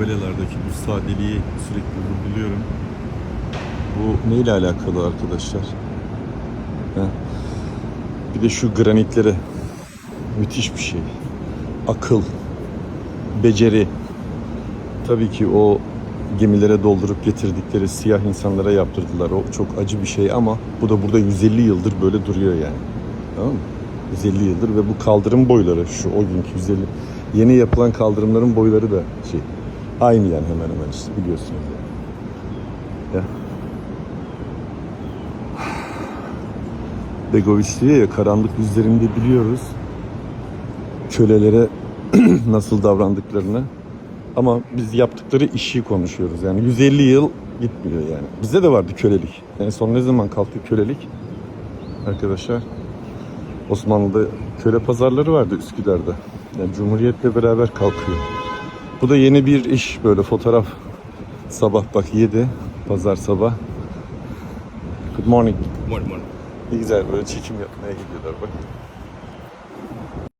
tabelalardaki bu sadeliği sürekli vurguluyorum. Bu neyle alakalı arkadaşlar? Ha? Bir de şu granitlere müthiş bir şey. Akıl, beceri. Tabii ki o gemilere doldurup getirdikleri siyah insanlara yaptırdılar. O çok acı bir şey ama bu da burada 150 yıldır böyle duruyor yani. Tamam mı? 150 yıldır ve bu kaldırım boyları şu o günkü 150 yeni yapılan kaldırımların boyları da şey aynı yani hemen hemen işte biliyorsunuz yani. Ya. Begoviç diyor ya karanlık yüzlerinde biliyoruz kölelere nasıl davrandıklarını ama biz yaptıkları işi konuşuyoruz. Yani 150 yıl gitmiyor yani. Bizde de vardı kölelik. En son ne zaman kalktı kölelik? Arkadaşlar Osmanlı'da köle pazarları vardı Üsküdar'da. Yani Cumhuriyet'le beraber kalkıyor. Bu da yeni bir iş böyle fotoğraf. Sabah bak 7. Pazar sabah. Good morning. Good morning. morning. Ne güzel böyle çekim yapmaya gidiyorlar bak.